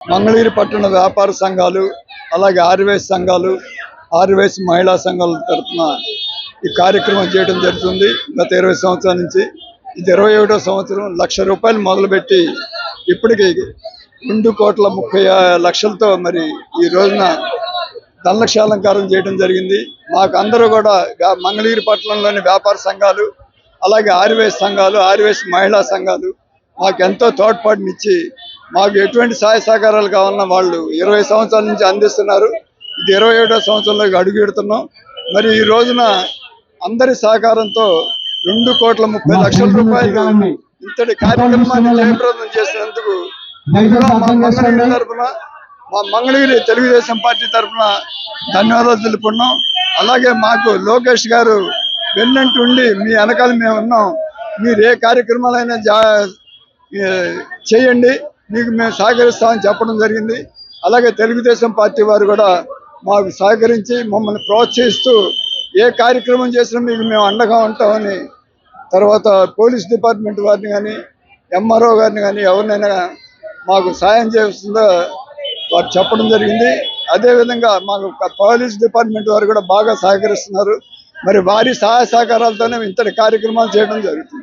మంగళగిరి పట్టణ వ్యాపార సంఘాలు అలాగే ఆర్యవేస్ సంఘాలు ఆర్యవేస్ మహిళా సంఘాల తరఫున ఈ కార్యక్రమం చేయడం జరుగుతుంది. గత ఇరవై సంవత్సరాల నుంచి ఇది ఇరవై ఒకటో సంవత్సరం లక్ష రూపాయలు మొదలుపెట్టి ఇప్పటికి రెండు కోట్ల ముప్పై లక్షలతో మరి ఈ రోజున ధనలక్షాలంకారం చేయడం జరిగింది. మాకు అందరూ కూడా మంగళగిరి పట్టణంలోని వ్యాపార సంఘాలు అలాగే ఆర్యవేస్ సంఘాలు ఆర్యవేస్ మహిళా సంఘాలు మాకు ఎంతో తోడ్పాటునిచ్చి మాకు ఎటువంటి సహాయ సహకారాలు కావాలన్నా వాళ్ళు ఇరవై సంవత్సరాల నుంచి అందిస్తున్నారు. ఇది ఇరవై ఏడో సంవత్సరంలోకి అడుగు పెడుతున్నాం. మరి ఈ రోజున అందరి సహకారంతో రెండు కోట్ల ముప్పై లక్షల రూపాయలు ఇంతటి కార్యక్రమాన్ని జయప్రదం చేసినందుకు మా మంగళగిరి తరపున మా మంగళగిరి తెలుగుదేశం పార్టీ తరపున ధన్యవాదాలు తెలుపుకున్నాం. అలాగే మాకు లోకేష్ గారు వెన్నంటుండి మీ వెనకాల మేము ఉన్నాం. మీరు ఏ కార్యక్రమాలైనా చేయండి. మీకు మేము సహకరిస్తామని చెప్పడం జరిగింది. అలాగే తెలుగుదేశం పార్టీ వారు కూడా మాకు సహకరించి మమ్మల్ని ప్రోత్సహిస్తూ ఏ కార్యక్రమం చేసినా మీకు మేము అండగా ఉంటామని తర్వాత పోలీస్ డిపార్ట్మెంట్ వారిని కానీ ఎంఆర్ఓ గారిని కానీ ఎవరినైనా మాకు సాయం చేస్తుందో వారు చెప్పడం జరిగింది. అదేవిధంగా మాకు పోలీస్ డిపార్ట్మెంట్ వారు కూడా బాగా సహకరిస్తున్నారు. మరి వారి సహాయ సహకారాలతోనే ఇంతటి కార్యక్రమాలు చేయడం జరుగుతుంది.